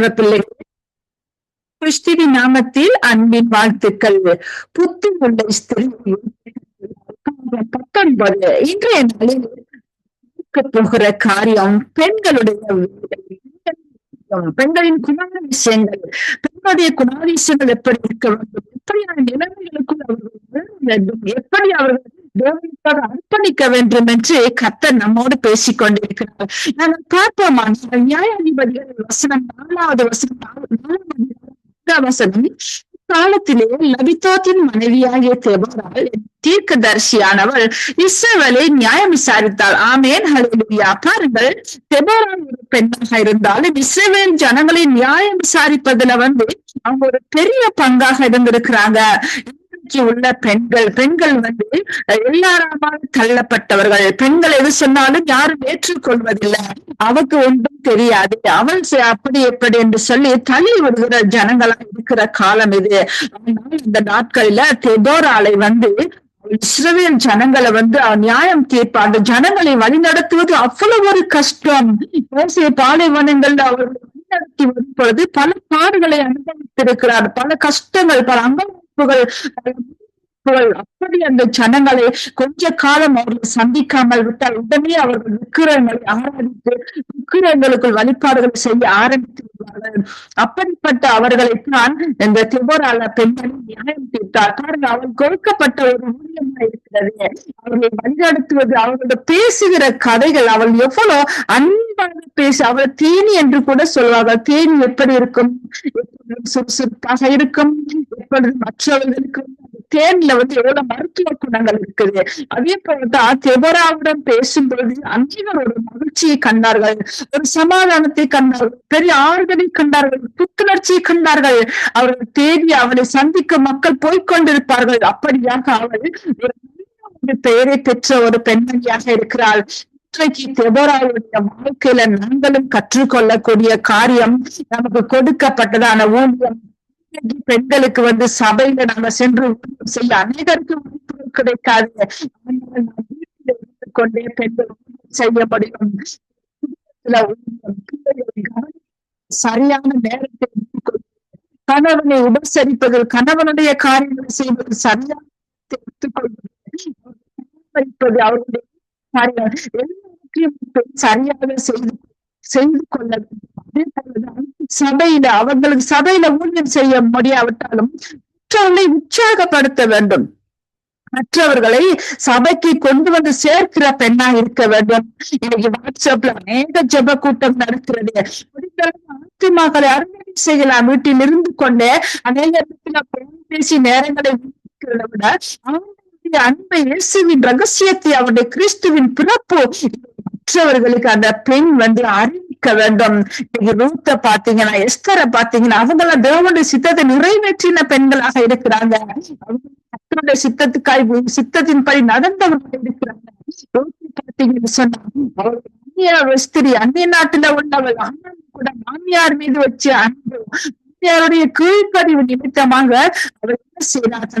தேவ பிள்ளை கிறிஸ்துவின் நாமத்தில் அன்பின் வாழ்த்துக்கள். புத்தி உள்ள பத்தொன்பது. இன்றைய நாளில் போகிற காரியம் பெண்களுடைய பெண்களின் குணாதிசயங்கள். பெண்களுடைய குணாதிசயங்கள் எப்படி இருக்க வேண்டும்? எப்படியான நிலைமைகளுக்குள் அவர்கள் வேண்டும்? எப்படி அவர்கள் தேவனுக்காக அர்ப்பணிக்க வேண்டும் என்று கத்தர் நம்மோடு பேசிக் கொண்டிருக்கிறார் நான் பார்ப்போமானால் நியாயாதிபதிகள் வசனம் நாலாவது வசனம் நாலாவது வசனம். காலத்திலே லபிதோத்தின் மனைவியாகிய தெபரால் தீர்க்கதரிசியானவள் இஸ்ரவேலை நியாயம் விசாரித்தாள். ஆமேன் ஹalleluya. பாருங்கள் தெபோரா ஒரு பெண்ணாக இருந்தாலும் இஸ்ரவேல் ஜனங்களை நியாயம் விசாரிப்பதுல வந்து அவங்க ஒரு பெரிய பங்காக இருந்திருக்கிறாங்க. இன்றைக்கு உள்ள பெண்கள். பெண்கள் வந்து எல்லாராலும் தள்ளப்பட்டவர்கள். பெண்கள் எது சொன்னாலும் யாரும் ஏற்றுக்கொள்வதில்லை. அவக்கு ஒன்றும் தெரியாது. அவள் அப்படி எப்படி என்று சொல்லி தள்ளி விடுகிற ஜனங்களா இருக்கிற காலம் இது. அதனால இந்த நாட்களில தெபோராலை வந்து இஸ்ரவேல் ஜனங்களை வந்து நியாயம் தீர்ப்பா அந்த ஜனங்களை வழி நடத்துவது அவ்வளவு ஒரு கஷ்டம். பாலைவனங்கள்ல அவர்கள் வழிநடத்தி வரும் பொழுது பல பாடுகளை அனுபவித்திருக்கிறார். பல கஷ்டங்கள் பல புகழ் அப்படி அந்த ஜனங்களை கொஞ்ச காலம் அவர்கள் சந்திக்காமல் விட்டால் உடனே அவர்கள் விக்கிரங்களை ஆரம்பித்து விக்கிரங்களுக்குள் வழிபாடுகள் செய்ய ஆரம்பித்து அப்படிப்பட்ட அவர்களைத்தான் இந்த திபோரால பெண்மணி நியாயம் தீர்த்தார். பாருங்க அவள் கொடுக்கப்பட்ட ஒரு ஊழியமா இருக்கிறது. அவர்களை வழிநடத்துவது அவர்களோட பேசுகிற கதைகள் அவள் எவ்வளவு அன்பாக பேசி அவள் தேனி என்று கூட சொல்வார்கள். தேனி எப்படி இருக்கும்? எப்பொழுதும் சுறுசுறுப்பாக இருக்கும்? எப்பொழுது மற்றவர்களுக்கு தேன்ல வந்து எவ்வளவு மருத்துவ குணங்கள் இருக்குது? அதே போலதான் தெபராவுடன் பேசும்போது அநேகர் ஒரு மகிழ்ச்சியை கண்டார்கள். ஒரு சமாதானத்தை கண்டார்கள். பெரிய ஆறுதலை கண்டார்கள். புத்துணர்ச்சியை கண்டார்கள். அவர்கள் தேடி அவளை சந்திக்க மக்கள் போய்கொண்டிருப்பார்கள் அப்படியாக அவள் ஒரு பெயரை பெற்ற ஒரு பெண்மணியாக இருக்கிறாள். இன்றைக்கு தெபோராவுடைய வாழ்க்கையில நாங்களும் கற்றுக்கொள்ளக்கூடிய காரியம் நமக்கு கொடுக்கப்பட்டதான ஊழியம். பெண்களுக்கு வந்து சபையில நம்ம சென்று செய்ய அனைவருக்கு வாய்ப்பு கிடைக்காது. கொண்டே பெண்கள் செய்ய முடியும். சரியான நேரத்தை கணவனை உபசரிப்பது கணவனுடைய காரியங்களை செய்வது சரியான எடுத்துக்கொள்வது அவருடைய காரியம். எல்லாவற்றையும் சரியாக செய்து செய்து கொள்ள அதே போலதான் சபையில அவர்களுக்கு சபையில ஊழியம் செய்ய முடியாவிட்டாலும் மற்றவர்களை உற்சாகப்படுத்த வேண்டும். மற்றவர்களை சபைக்கு கொண்டு வந்து சேர்க்கிற பெண்ணா இருக்க வேண்டும். இன்னைக்கு வாட்ஸ்அப்ல அநேக ஜப கூட்டம் நடக்கிறது. ஆத்மாக்களை அருமை செய்யலாம். வீட்டில் இருந்து கொண்டே அநேக இடத்துல பேசி நேரங்களை விட அவனுடைய அன்பை இயேசுவின் ரகசியத்தை அவருடைய கிறிஸ்துவின் பிறப்பு மற்றவர்களுக்கு அந்த பெண் வந்து ஜெபிக்க வேண்டும். ரூத்த பாத்தீங்கன்னா எஸ்தரை பாத்தீங்கன்னா அவங்கள தேவனுடைய சித்தத்தை நிறைவேற்றின பெண்களாக இருக்கிறாங்க. கத்தருடைய சித்தத்துக்காய் சித்தத்தின்படி நடந்தவர்கள் இருக்கிறாங்க. பாத்தீங்கன்னு சொன்னா ஸ்திரி அந்நிய நாட்டுல உள்ளவள். அண்ணன் கூட மாமியார் மீது வச்ச அன்பு மாமியாருடைய கீழ்ப்படிவு நிமித்தமாக அவர் என்ன செய்யறார்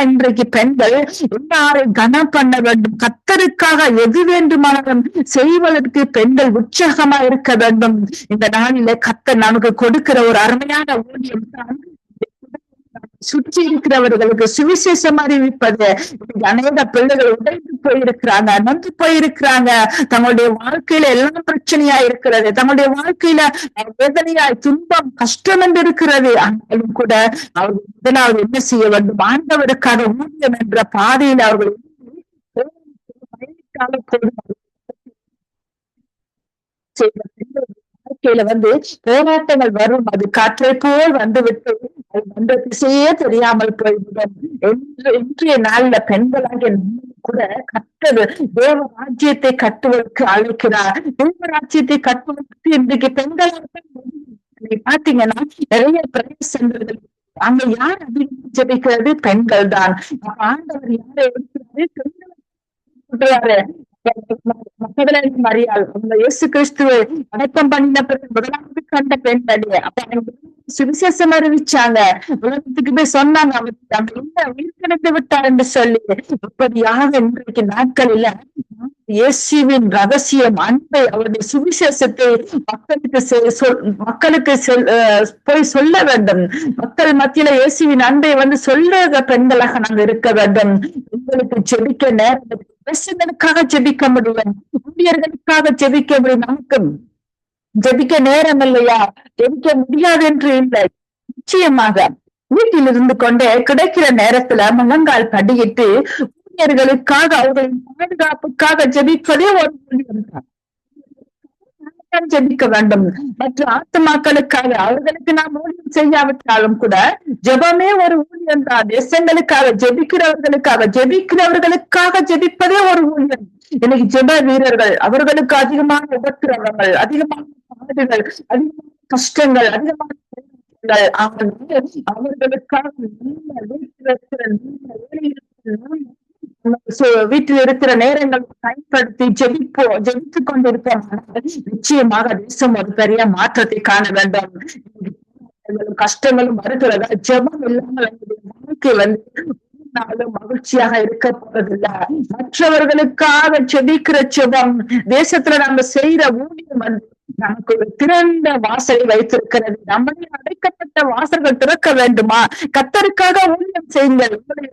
இன்றைக்கு பெண்கள் எல்லாரை கனம் பண்ண வேண்டும். கத்தருக்காக எது வேண்டுமானாலும் செய்வதற்கு பெண்கள் உற்சாகமா இருக்க வேண்டும். இந்த நாளில கத்தர் நமக்கு கொடுக்கிற ஒரு அருமையான ஊழியம் தான் சுற்றி இருக்கிறவர்களுக்கு சுவிசேஷம் அறிவிப்பது அநேக பிள்ளைகள் உடைந்து போயிருக்கிறாங்க நொந்து போயிருக்கிறாங்க. தங்களுடைய வாழ்க்கையில எல்லாம் பிரச்சனையா இருக்கிறது. தங்களுடைய வாழ்க்கையில வேதனையாய் துன்பம் கஷ்டம் என்று இருக்கிறது ஆனாலும் கூட அவர்கள் முதலாவது என்ன செய்ய வேண்டும்? ஆண்டவருக்காக ஊதியம் என்ற பாதையில் அவர்கள் வாழ்க்கையில வந்து போராட்டங்கள் வரும். அது காற்றை போல் வந்து விட்டு அது வந்த திசையே தெரியாமல் போய்விடும். என்று இன்றைய நாள்ல பெண்களாகிய கூட கட்டது தேவ ராஜ்யத்தை கட்டுவதற்கு அழைக்கிறார். தேவ ராஜ்யத்தை கட்டுவதற்கு இன்றைக்கு பெண்களாக பாத்தீங்கன்னா நிறைய பிரதேசங்கள் அங்க யார் அப்படின்னு ஜபிக்கிறது? பெண்கள் தான் ஆண்டவர் யாரை எடுக்கிறாரு பெண்கள் மரியாள் அவங்க இயேசு கிறிஸ்துவை அடக்கம் பண்ணின பிறகு முதலாவது கண்ட பெண் தனிய அப்ப சுவிசேஷம் அறிவிச்சாங்க? உலகத்துக்கு போய் சொன்னாங்க அவங்க என்ன உயிர் கிடைத்து விட்டார் என்று சொல்லி. இப்படியாக இன்றைக்கு நாட்களில இயேசுவின் ரகசியம் அன்பை அவருடைய சுவிசேஷத்தை மக்களுக்கு செ- சொல்- மக்களுக்கு போய் சொல்ல வேண்டும். மக்கள் மத்தியில இயேசுவின் அன்பை வந்து சொல்ல பெண்களாக நாங்க இருக்க வேண்டும். உங்களுக்கு ஜெபிக்க நேரம் இருக்கு. ஜெபிக்க முடியும். ஊழியர்களுக்காக ஜெபிக்க முடியும். நமக்கு ஜெபிக்க நேரம் இல்லையா? ஜெபிக்க முடியாது என்று இல்லை. நிச்சயமாக வீட்டில் இருந்து கொண்டே கிடைக்கிற நேரத்துல முழங்கால் படியிட்டு ஊழியர்களுக்காக அவர்களின் பாதுகாப்புக்காக ஜெபிப்பதே ஒரு ஊழியம் தான் ஜெபிக்க வேண்டும்? மற்ற ஆத்மாக்களுக்காக அவர்களுக்கு நாம் ஊழியம் செய்யாவிட்டாலும் கூட ஜெபமே ஒரு ஊழியம் தான் தேசங்களுக்காக ஜெபிக்கிறவர்களுக்காக ஜெபிக்கிறவர்களுக்காக ஜெபிப்பதே ஒரு ஊழியம் இன்னைக்கு ஜெப வீரர்கள் அவர்களுக்கு அதிகமான உபத்திரவங்கள் அதிகமான பாடுகள் அதிகமான கஷ்டங்கள் அதிகமான அவர்கள் அவர்களுக்காக நல்ல வீட்டில் இருக்கிற நல்ல வேலையில் வீட்டில் இருக்கிற நேரங்களை பயன்படுத்தி ஜெபிப்போ ஜெபித்துக் கொண்டிருப்போம். நிச்சயமாக தேசம் ஒரு பெரிய மாற்றத்தை காண வேண்டும். கஷ்டங்களும் வருகிறதா ஜெபம் இல்லாமல் வாழ்க்கை வந்து நாளும் மகிழ்ச்சியாக இருக்க போறதில்ல. மற்றவர்களுக்காக செபிக்கிற செபம் தேசத்துல நம்ம செய்யற ஊழியம் வந்து நமக்கு ஒரு திறந்த வாசலை வைத்திருக்கிறது. நம்மளே அடைக்கப்பட்ட வாசல்கள் திறக்க வேண்டுமா? கத்தருக்காக ஊழியம் செய்யுங்கள். உங்களை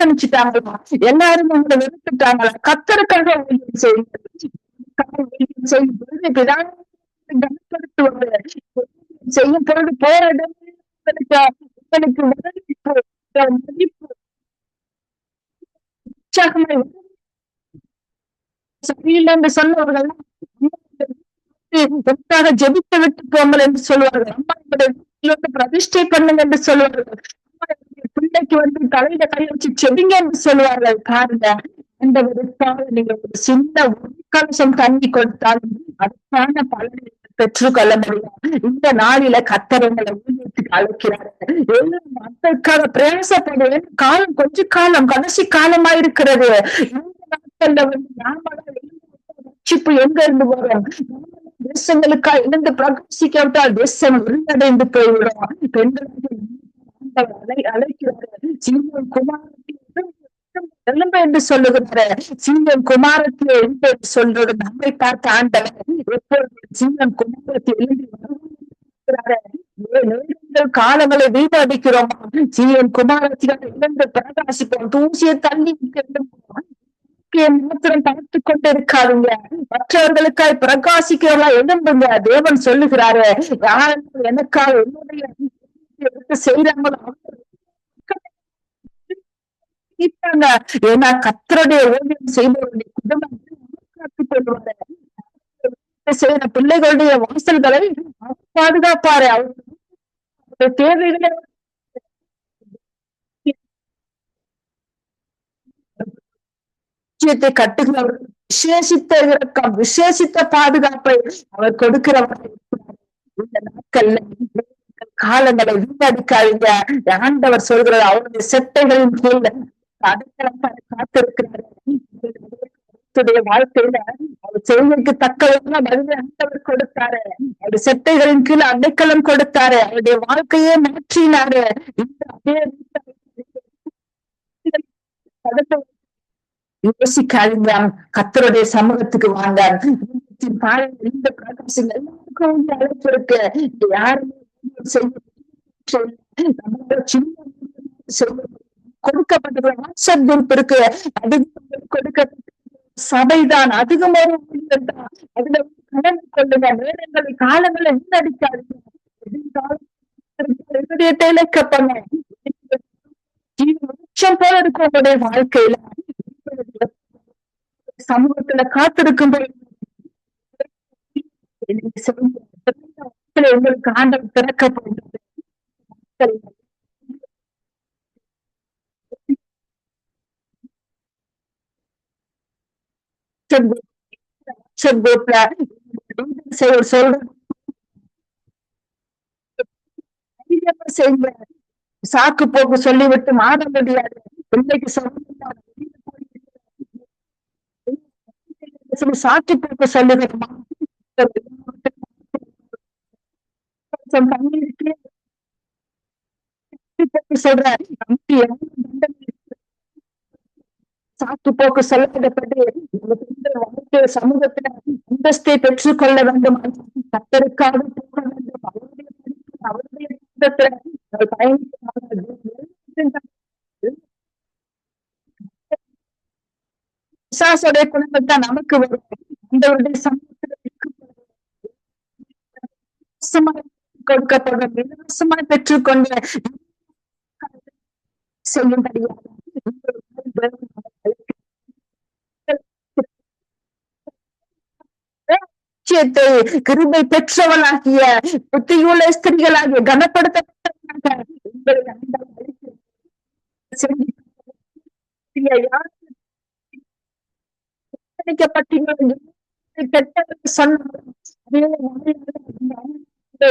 புறக்கணிச்சுட்டாங்களா எல்லாரும் உங்களை வெறுத்துட்டாங்களா கத்தருக்காக ஊழியம் செய்யுங்கள் செய்யும் பொழுது பிதாவை கனப்படுத்துவது செய்யும் பொழுது போராடம் உங்களுக்கு உங்களுக்கு மதிப்பு உற்சாகமாய் சரியில்லை என்று சொன்னவர்கள் எதற்காக ஜெபித்து விட்டு போங்கள் என்று சொல்வார்கள் அம்மா என்னுடைய பிரதிஷ்டை பண்ணுங்க என்று சொல்வார்கள் அம்மா வந்து தலையில கை வச்சு செடிங்கன்னு சொல்லுவார்கள். சொல்வார்கள் பாருங்க ஆண்டவருக்காக நீங்க ஒரு சின்ன ஒரு கலசம் தண்ணி கொடுத்தாலும் அதற்கான பலனை பெற்றுக்கொள்ள முடியும். இந்த நாளில கத்தரங்களை ஊழியத்துக்கு அழைக்கிறார். எல்லாம் மக்களுக்காக பிரயாசப்படுவேன். காலம் கொஞ்ச காலம் கடைசி காலமா இருக்கிறது. இந்த நாட்கள்ல வந்து நாம ரட்சிப்பு எங்க இருந்து வரும்? தேசங்களுக்காக இருந்து பிரகாசிக்காவிட்டால் தேசம் விருந்தடைந்து போய்விடும். பெண்களுக்கு அழை எழும்ப என்று சொல்லுகிறாரு சீமன் குமாரத்தை எழுந்து என்று சொல்றது நம்மை பார்த்த ஆண்டவர். எப்பொழுது சீமன் குமாரத்தை எழுந்து நேரங்கள் காலங்களை வீணடிக்கிறோமா? சீமன் குமாரத்தினால் இழந்து பிரகாசிப்போம். தூசியை தண்ணி மாத்திரம் பார்த்து கொண்டிருக்காதுங்க. மற்றவர்களுக்காய் பிரகாசிக்கிறவா எழும்புங்க. தேவன் சொல்லுகிறாரு யாரும் எனக்காக என்னுடைய எடுத்து செய்யறாங்களோ இருக்காங்க. ஏன்னா கத்தருடைய ஓவியம் செய்பவருடைய குடும்பம் காத்துக் செய்யற பிள்ளைகளுடைய வாசல்களை பாதுகாப்பாரு. அவருடைய தேவைகளை நிச்சயத்தை கட்டுகிறவர்கள் விசேஷித்த இரக்கம் விசேஷித்த பாதுகாப்பை அவர் கொடுக்கிறவர். இந்த நாட்கள்ல காலங்களை வீணடிக்காதீங்க. ஆண்டவர் சொல்கிறார் அவருடைய செட்டைகளின் கீழ் அடைக்கலம் காத்திருக்கிறார். உங்களுடைய வாழ்க்கையில அவர் செய்வதற்கு தக்கவங்க பதில் ஆண்டவர் கொடுத்தாரு. அவருடைய செட்டைகளின் கீழ் அடைக்கலம் கொடுத்தாரு. அவருடைய வாழ்க்கையே மாற்றினாரு. இந்த யோசிக்காதீங்க. கத்தருடைய சமூகத்துக்கு வாங்க. இந்த பிரகாசம் எல்லாருக்கும் வந்து அழைப்பு இருக்கு. யாருமே கொடுக்கப்பட்ட வாட்ஸ்அப் குரூப் இருக்கு கொடுக்கப்பட்ட சபைதான் தான் அதுல கடன் கொள்ளுங்க. நேரங்களை காலங்களை வீணடிக்காதீங்க. இதயத்தை இழக்கப்பங்க உச்சம் போல இருக்கும் உங்களுடைய வாழ்க்கையில. சமூகத்துல காத்திருக்கும் உங்களுக்கு ஆண்டவர் திறக்க போகிறது சொல்ற சாக்கு போக்கு சொல்லிவிட்டு மாற முடியாது பிள்ளைக்கு சொல்லி சாக்கு போக்கு சொல்லுகிறோமா சொல்ற சாக்கு போக்கு சொல்லப்பட்டபடி சமூகத்துல அந்தஸ்தை பெற்றுக்கொள்ள வேண்டும். கத்தருக்காக போக வேண்டும். அவருடைய படிப்பு அவருடைய குடும்பத்துல பயணிக்கிறார்கள் பிசாசுடைய குணங்கள் தான் நமக்கு வரும். அந்தவருடைய சமூகத்துல இலவசமாய் கொடுக்கப்படும் இலவசமாய் பெற்றுக்கொண்ட செய்யும்படியாக நிச்சயத்தை கிருபை பெற்றவளாகிய புத்தியுள்ள ஸ்திரிகளாகிய கனப்படுத்தப்பட்டவளாக உங்களை சொன்ன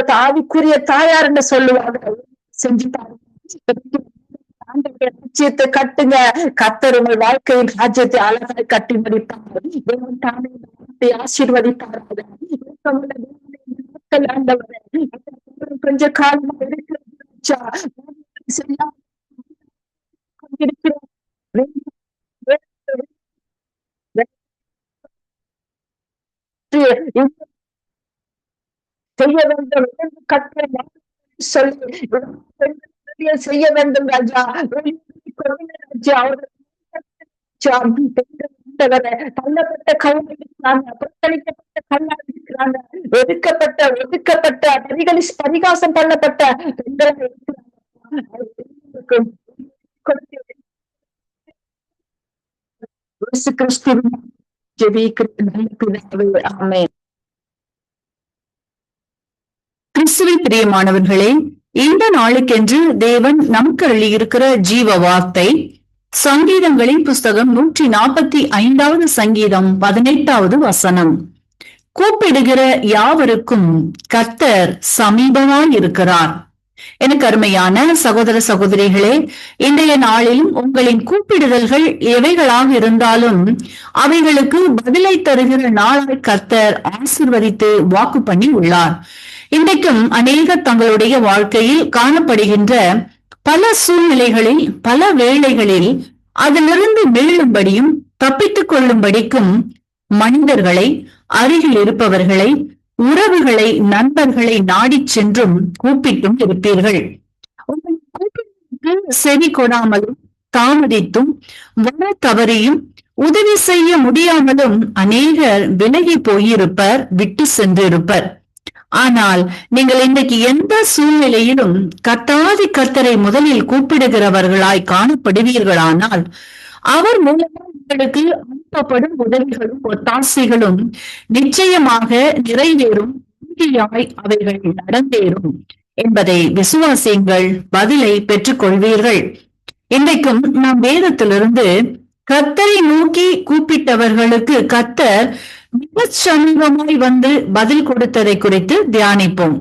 தாவிக்குரிய ஆவிக்குரிய தாயார் என்று சொல்லுவாங்க. செஞ்சு பாருங்க. கட்டுங்க. கத்தர் உங்கள் வாழ்க்கையின் ராஜ்யத்தை அழகாய் கட்டி முடிப்பார் தேவன் தானே இந்த கொஞ்ச காலமா இருக்கிற செய்ய வேண்டும் கற்ற சொல்லி செய்ய வேண்டும் ராஜா. ராஜா. தள்ளப்பட்ட கல்லாடிக்கிறாங்க புறக்கணிக்கப்பட்ட கல்லாடிக்கிறாங்க ஒதுக்கப்பட்ட ஒதுக்கப்பட்ட பரிகாசம் பண்ணப்பட்ட பெண்களை பிரியமானவர்களே இந்த நாளுக்கென்று தேவன் நமக்கு அள்ளியிருக்கிற ஜீவ வார்த்தை சங்கீதங்களின் புஸ்தகம் நூற்றி நாற்பத்தி ஐந்தாவது சங்கீதம் பதினெட்டாவது வசனம். கூப்பிடுகிற யாவருக்கும் கர்த்தர் சமீபமாய் இருக்கிறார் எனக்கு அருமையான சகோதர சகோதரிகளே இன்றைய நாளிலும் உங்களின் கூப்பிடுதல்கள் எவைகளாக இருந்தாலும் அவைகளுக்கு பதிலை தருகிற நாளை கர்த்தர் ஆசிர்வதித்து வாக்கு பண்ணி உள்ளார். இன்றைக்கும் அநேகர் தங்களுடைய வாழ்க்கையில் காணப்படுகின்ற பல சூழ்நிலைகளில் பல வேளைகளில் அதிலிருந்து மீளும்படியும் தப்பித்துக் கொள்ளும்படிக்கும் மனிதர்களை அருகில் இருப்பவர்களை உறவுகளை நண்பர்களை நாடி சென்றும் கூப்பிட்டும் இருப்பீர்கள். செவி கொடாமலும் தாமதித்தும் வர தவறியும் உதவி செய்ய முடியாமலும் அநேகர் விலகி போயிருப்பர் விட்டு சென்றிருப்பர். ஆனால் நீங்கள் இன்றைக்கு எந்த சூழ்நிலையிலும் கத்தாதி கர்த்தரை முதலில் கூப்பிடுகிறவர்களாய் காணப்படுவீர்களானால் அவர் மூலமா உங்களுக்கு அனுப்பப்படும் உதவிகளும் ஒத்தாசைகளும் நிச்சயமாக நிறைவேறும். அவைகள் நடந்தேறும் என்பதை விசுவாசியுங்கள் பதிலை பெற்றுக் கொள்வீர்கள் இன்றைக்கும் நாம் வேதத்திலிருந்து கத்தரை நோக்கி கூப்பிட்டவர்களுக்கு கத்தர் மிக சமீபமாய் வந்து பதில் கொடுத்ததை குறித்து தியானிப்போம்.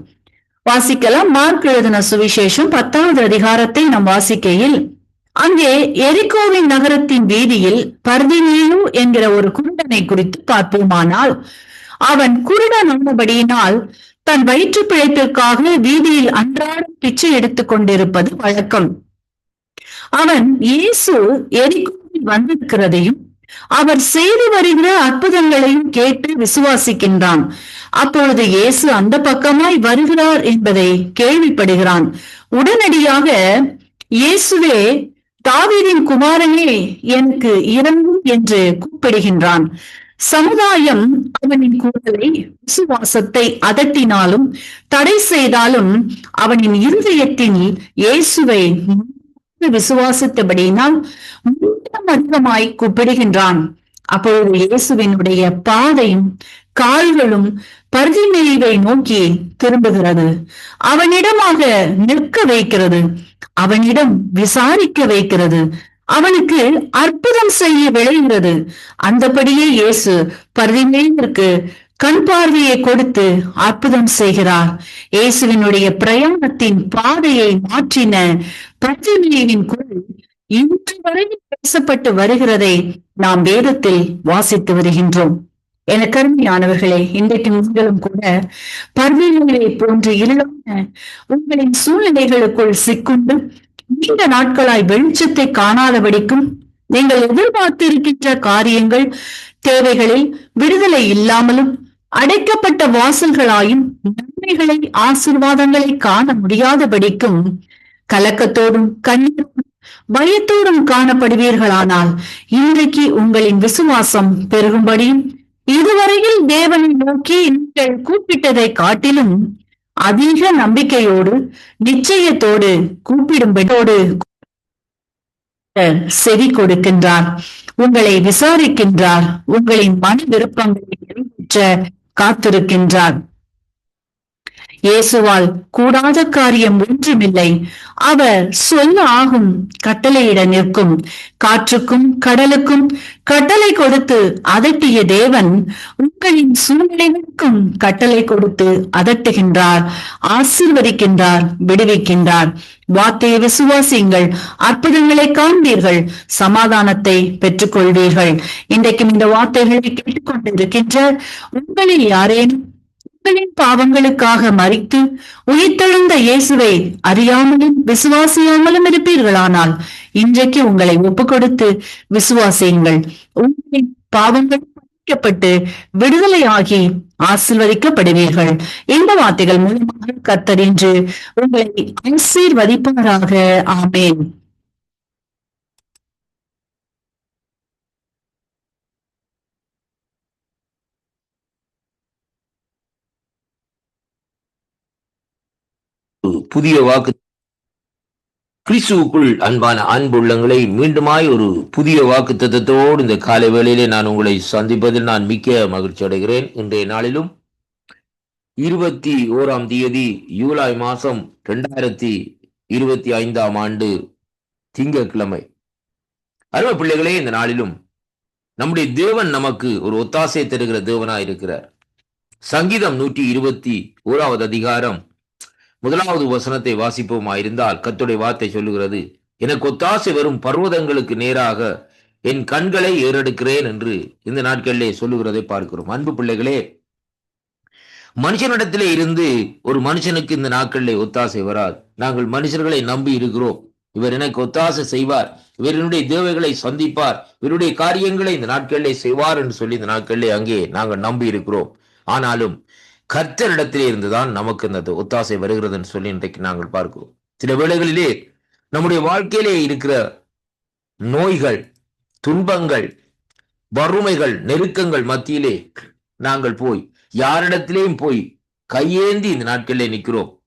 வாசிக்கலாம். மார்க் எழுதின சுவிசேஷம் பத்தாவது அதிகாரத்தை நாம் வாசிக்கையில் அங்கே எரிகோவின் நகரத்தின் வீதியில் பர்தினியு என்கிற ஒரு குருடனை குறித்து பார்ப்போமானால் அவன் குருடனானபடியினால் தன் வயிற்று பிழைப்பிற்காக வீதியில் அன்றாடம் பிச்சை எடுத்துக் கொண்டிருப்பது வழக்கம். அவன் இயேசு எரிகோவில் வந்திருக்கிறதையும் அவர் செய்து வருகிற அற்புதங்களையும் கேட்டு விசுவாசிக்கின்றான். அப்பொழுது இயேசு அந்த பக்கமாய் வருகிறார் என்பதை கேள்விப்படுகிறான். உடனடியாக இயேசுவே தாவீரின் குமாரனே எனக்கு இறங்கும் என்று கூப்பிடுகின்றான். சமுதாயம் அவனின் குரலை விசுவாசத்தை அதட்டினாலும் தடை செய்தாலும் அவனின் இருதயத்தில் இயேசுவை விசுவாசித்தபடியினால் மீண்டும் அதிகமாய் கூப்பிடுகின்றான். அப்பொழுது இயேசுவினுடைய பாதையும் கால்களும் பர்திமேயுவை நோக்கி திரும்புகிறது. அவனிடமாக நிற்க வைக்கிறது. அவனிடம் விசாரிக்க வைக்கிறது. அவனுக்கு அற்புதம் செய்ய விளைகிறது அந்தபடியே இயேசு பர்திமேயிற்கு கண் பார்வையை கொடுத்து அற்புதம் செய்கிறார். இயேசுவினுடைய பிரயாணத்தின் பாதையை மாற்றின பர்திமேயுவின் குரல் இன்று வரை பேசப்பட்டு வருகிறதை நாம் வேதத்தில் வாசித்து வருகின்றோம். என கருமையானவர்களே இன்றைக்கு நீங்களும் கூட பர்வீனங்களை போன்று இருளான உங்களின் சூழ்நிலைகளுக்குள் சிக்குண்டு நீண்ட நாட்களாய் வெளிச்சத்தை காணாதபடிக்கும் நீங்கள் எதிர்பார்த்திருக்கின்ற காரியங்கள் தேவைகளில் விடுதலை இல்லாமலும் அடைக்கப்பட்ட வாசல்களாயும் நன்மைகளை ஆசிர்வாதங்களை காண முடியாதபடிக்கும் கலக்கத்தோடும் கண்ணீரும் பயத்தோடும் காணப்படுவீர்களானால் இன்றைக்கு உங்களின் விசுவாசம் பெருகும்படியும் இதுவரையில் தேவனை நோக்கி நீங்கள் கூப்பிட்டதை காட்டிலும் அதிக நம்பிக்கையோடு நிச்சயத்தோடு கூப்பிடும்படியோடு செவி கொடுக்கின்றார். உங்களை விசாரிக்கின்றார். உங்களின் மன விருப்பங்களை நிறைவேற்ற காத்திருக்கின்றார். இயேசுவால் கூடாத காரியம் ஒன்றுமில்லை. அவர் சொல்ல ஆகும் கட்டளையிட நிற்கும். காற்றுக்கும் கடலுக்கும் கட்டளை கொடுத்து அதட்டிய தேவன் உங்களின் சூழ்நிலைகளுக்கும் கட்டளை கொடுத்து அதட்டுகின்றார் ஆசிர்வதிக்கின்றார் விடுவிக்கின்றார். வார்த்தையை விசுவாசியுங்கள் அற்புதங்களை காண்பீர்கள் சமாதானத்தை பெற்றுக்கொள்வீர்கள். இன்றைக்கும் இந்த வார்த்தைகளை கேட்டுக்கொண்டிருக்கின்ற உங்களில் யாரேனும் உங்களின் பாவங்களுக்காக மறித்து உயிர்த்தெழுந்த இயேசுவை அறியாமலும் விசுவாசியாமலும் இருப்பீர்களானால் இன்றைக்கு உங்களை ஒப்பு கொடுத்து விசுவாசியுங்கள். உங்களின் பாவங்கள் மன்னிக்கப்பட்டு விடுதலையாகி ஆசிர்வதிக்கப்படுவீர்கள். இந்த வார்த்தைகள் மூலமாக கத்தர் என்று உங்களை ஆசீர்வதிப்பாராக. ஆமேன். புதிய வாக்கு. கிறிஸ்துவுக்குள் அன்பான அன்புள்ளங்களை மீண்டுமாய் ஒரு புதிய வாக்கு தத்துவத்தோடு இந்த காலை வேளையிலே நான் உங்களை சந்திப்பதில் நான் மிக்க மகிழ்ச்சி அடைகிறேன். இன்றைய நாளிலும் இருபத்தி ஓராம் தேதி ஜூலை மாதம் ரெண்டாயிரத்தி இருபத்தி ஐந்தாம் ஆண்டு திங்கக்கிழமை அருமை பிள்ளைகளே இந்த நாளிலும் நம்முடைய தேவன் நமக்கு ஒரு ஒத்தாசை தருகிற தேவனாய் இருக்கிறார் சங்கீதம் நூற்றி இருபத்தி ஓராவது அதிகாரம் முதலாவது வசனத்தை வாசிப்போமாயிருந்தால் கத்துடைய வார்த்தை சொல்லுகிறது எனக்கு ஒத்தாசை வரும் பர்வதங்களுக்கு நேராக என் கண்களை ஏறெடுக்கிறேன் என்று இந்த நாட்களிலே சொல்லுகிறதை பார்க்கிறோம். அன்பு பிள்ளைகளே மனுஷனிடத்திலே இருந்து ஒரு மனுஷனுக்கு இந்த நாட்களிலே ஒத்தாசை வராது. நாங்கள் மனுஷர்களை நம்பி இருக்கிறோம். இவர் எனக்கு ஒத்தாசை செய்வார். இவர் என்னுடைய தேவைகளை சந்திப்பார். இவருடைய காரியங்களை இந்த நாட்களிலே செய்வார் என்று சொல்லி இந்த நாட்களிலே அங்கே நாங்கள் நம்பி இருக்கிறோம். ஆனாலும் கர்த்தரிடத்திலே இருந்துதான் நமக்கு இந்த ஒத்தாசை வருகிறதுன்னு சொல்லி இன்றைக்கு நாங்கள் பார்க்கிறோம். சில வேளைகளிலே நம்முடைய வாழ்க்கையிலே இருக்கிற நோய்கள் துன்பங்கள் வறுமைகள் நெருக்கங்கள் மத்தியிலே நாங்கள் போய் யாரிடத்திலேயும் போய் கையேந்தி இந்த நாட்களிலே நிற்கிறோம்.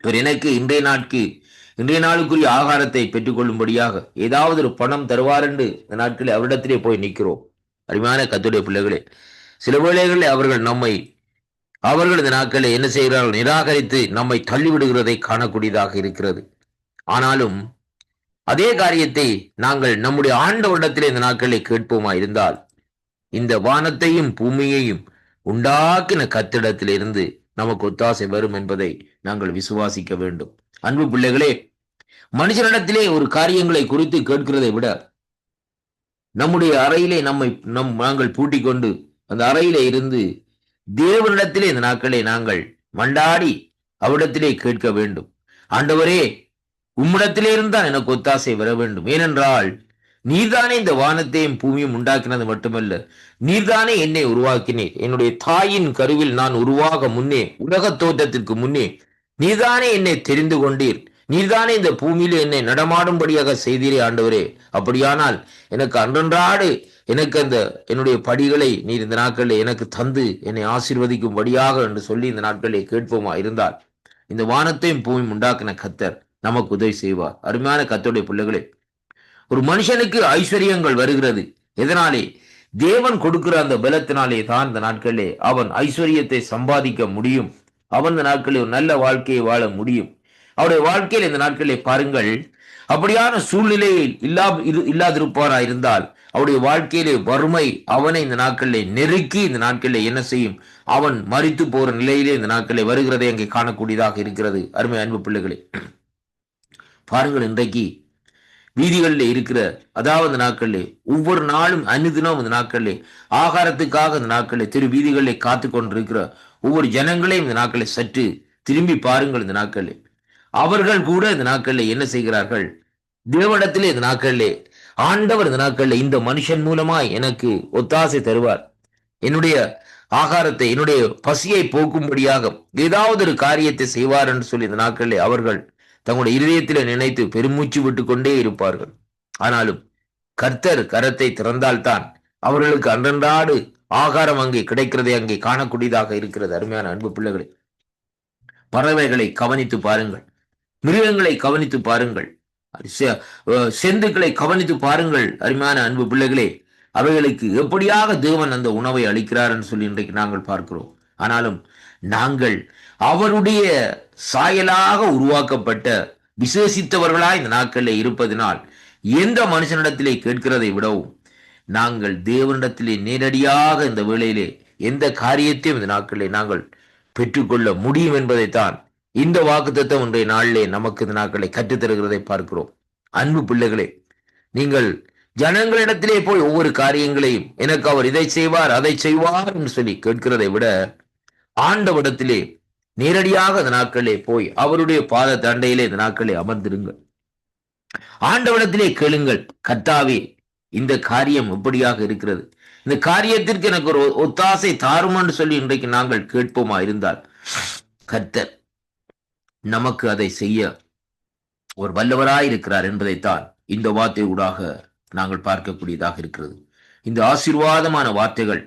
இவர் எனக்கு இன்றைய நாட்கு இன்றைய நாளுக்குரிய ஆகாரத்தை பெற்றுக்கொள்ளும்படியாக ஏதாவது ஒரு பணம் தருவார் என்று இந்த நாட்களில் அவரிடத்திலே போய் நிற்கிறோம். அருமையான கத்துடைய பிள்ளைகளே சில வேளைகளில் அவர்கள் நம்மை அவர்கள் இந்த நாட்களை என்ன செய்கிறார்கள்? நிராகரித்து நம்மை தள்ளிவிடுகிறதை காணக்கூடியதாக இருக்கிறது. ஆனாலும் அதே காரியத்தை நாங்கள் நம்முடைய ஆண்டவரிடத்தில் இந்த நாட்களை கேட்போமா இருந்தால் இந்த வானத்தையும் பூமியையும் உண்டாக்கின கத்திடத்திலிருந்து நமக்கு ஒத்தாசை வரும் என்பதை நாங்கள் விசுவாசிக்க வேண்டும். அன்பு பிள்ளைகளே மனுஷனிடத்திலே ஒரு காரியங்களை குறித்து கேட்கிறதை விட நம்முடைய அறையிலே நம்மை நம் நாங்கள் பூட்டிக் கொண்டு அந்த அறையிலே இருந்து தேவனிடத்திலே இந்த நாட்களை நாங்கள் மண்டாடி அவரிடத்திலே கேட்க வேண்டும். ஆண்டவரே உம்மிடத்திலே இருந்தால் எனக்கு ஒத்தாசை வர வேண்டும். ஏனென்றால் நீர்தானே இந்த வானத்தையும் பூமியும் உண்டாக்கினது மட்டுமல்ல நீர்தானே என்னை உருவாக்கினீர். என்னுடைய தாயின் கருவில் நான் உருவாக முன்னே உலக தோற்றத்திற்கு முன்னே நீர்தானே என்னை தெரிந்து கொண்டீர். நீர்தானே இந்த பூமியில என்னை நடமாடும்படியாக செய்தீரே ஆண்டவரே. அப்படியானால் எனக்கு அன்றன்றாடு எனக்கு அந்த என்னுடைய படிகளை நீர் இந்த நாட்களில் எனக்கு தந்து என்னை ஆசீர்வதிக்கும்படியாக என்று சொல்லி இந்த நாட்களை கேட்போமா இருந்தால் இந்த வானத்தையும் பூமியும் உண்டாக்கின கத்தர் நமக்கு உதவி செய்வார். அருமையான கத்தருடைய பிள்ளைகளே ஒரு மனுஷனுக்கு ஐஸ்வர்யங்கள் வருகிறது. எதனாலே? தேவன் கொடுக்கிற அந்த பலத்தினாலே தான் இந்த நாட்களிலே அவன் ஐஸ்வர்யத்தை சம்பாதிக்க முடியும். அவன் இந்த நாட்களில் ஒரு நல்ல வாழ்க்கையை வாழ முடியும். அவருடைய வாழ்க்கையில் இந்த நாட்களிலே பாருங்கள் அப்படியான சூழ்நிலையில் இல்லா இல்லாதிருப்பாரா இருந்தால் அவருடைய வாழ்க்கையிலே வறுமை அவனை இந்த நாட்களில் நெருக்கி இந்த நாட்களில் என்ன செய்யும்? அவன் மறித்து போற நிலையிலே இந்த நாட்களில் வருகிறதை அங்கே காணக்கூடியதாக இருக்கிறது. அருமை அன்பு பிள்ளைகளே பாருங்கள் இன்றைக்கு வீதிகளில் இருக்கிற அதாவது நாட்களிலே ஒவ்வொரு நாளும் அனுதினம் இந்த நாட்களிலே ஆகாரத்துக்காக இந்த நாட்களிலே திரு வீதிகளிலே காத்து கொண்டிருக்கிற ஒவ்வொரு ஜனங்களையும் இந்த நாட்களை சற்று திரும்பி பாருங்கள் இந்த நாட்களில். அவர்கள் கூட இந்த நாட்களில் என்ன செய்கிறார்கள்? தேவனிடத்திலே இந்த நாட்களிலே ஆண்டவர் இந்த நாட்கள்ல இந்த மனுஷன் மூலமாய் எனக்கு ஒத்தாசை தருவார். என்னுடைய ஆகாரத்தை என்னுடைய பசியை போக்கும்படியாக ஏதாவது ஒரு காரியத்தை செய்வார் என்று சொல்லி இந்த நாட்களில் அவர்கள் தங்களுடைய இருதயத்தில் நினைத்து பெருமூச்சு விட்டு கொண்டே இருப்பார்கள். ஆனாலும் கர்த்தர் கரத்தை திறந்தால்தான் அவர்களுக்கு அன்றன்றாடு ஆகாரம் அங்கே கிடைக்கிறதை அங்கே காணக்கூடியதாக இருக்கிறது. அருமையான அன்பு பிள்ளைகளே பறவைகளை கவனித்து பாருங்கள் மிருகங்களை கவனித்து பாருங்கள். செந்துக்களை கவனித்து பாருங்கள் அருமையான அன்பு பிள்ளைகளே. அவைகளுக்கு எப்படியாக தேவன் அந்த உணவை அளிக்கிறார் என்று சொல்லி இன்றைக்கு நாங்கள் பார்க்கிறோம். ஆனாலும் நாங்கள் அவருடைய சாயலாக உருவாக்கப்பட்ட விசேஷித்தவர்களாய் இந்த நாட்களில் இருப்பதினால் எந்த மனுஷனிடத்திலே கேட்கிறதை விடவும் நாங்கள் தேவனிடத்திலே நேரடியாக இந்த வேளையிலே எந்த காரியத்தையும் இந்த நாட்களிலே நாங்கள் பெற்றுக்கொள்ள முடியும் என்பதைத்தான் இந்த வாக்குத்தத்தம் இன்றைய நாளிலே நமக்கு இந்த நாட்களை கற்றுத்தருகிறதை பார்க்கிறோம். அன்பு பிள்ளைகளே நீங்கள் ஜனங்களிடத்திலே போய் ஒவ்வொரு காரியங்களையும் எனக்கு அவர் இதை செய்வார் அதை செய்வார் என்று சொல்லி கேட்கிறதை விட ஆண்டவடத்திலே நேரடியாக இந்த நாட்களே போய் அவருடைய பாத தண்டையிலே இந்த நாட்களே அமர்ந்திருங்கள். ஆண்டவடத்திலே கேளுங்கள் கத்தாவே இந்த காரியம் எப்படியாக இருக்கிறது. இந்த காரியத்திற்கு எனக்கு ஒரு ஒத்தாசை தாருமான்னு என்று சொல்லி இன்றைக்கு நாங்கள் கேட்போமா இருந்தால்? கர்த்தர் நமக்கு அதை செய்ய ஒரு வல்லவராய் இருக்கிறார் என்பதைத்தான் இந்த வார்த்தை ஊடாக நாங்கள் பார்க்கக்கூடியதாக இருக்கிறது. இந்த ஆசீர்வாதமான வார்த்தைகள்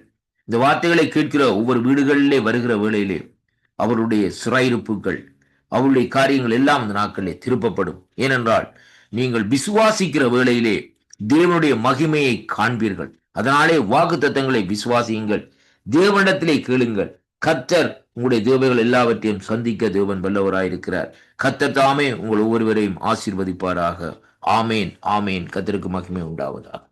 இந்த வார்த்தைகளை கேட்கிற ஒவ்வொரு வீடுகளிலே வருகிற வேளையிலே அவருடைய சிறையிருப்புகள் அவருடைய காரியங்கள் எல்லாம் அந்த நாட்களிலே திருப்பப்படும். ஏனென்றால் நீங்கள் விசுவாசிக்கிற வேளையிலே தேவனுடைய மகிமையை காண்பீர்கள். அதனாலே வாக்கு தத்தங்களை விசுவாசியுங்கள். தேவனிடத்திலே கேளுங்கள். கத்தர் உங்களுடைய தேவைகள் எல்லாவற்றையும் சந்திக்க தேவன் வல்லவராயிருக்கிறார். கத்தர் தாமே உங்கள் ஒவ்வொருவரையும் ஆசீர்வதிப்பாராக. ஆமேன் ஆமேன். கத்தருக்கு மகிமை உண்டாவதாக.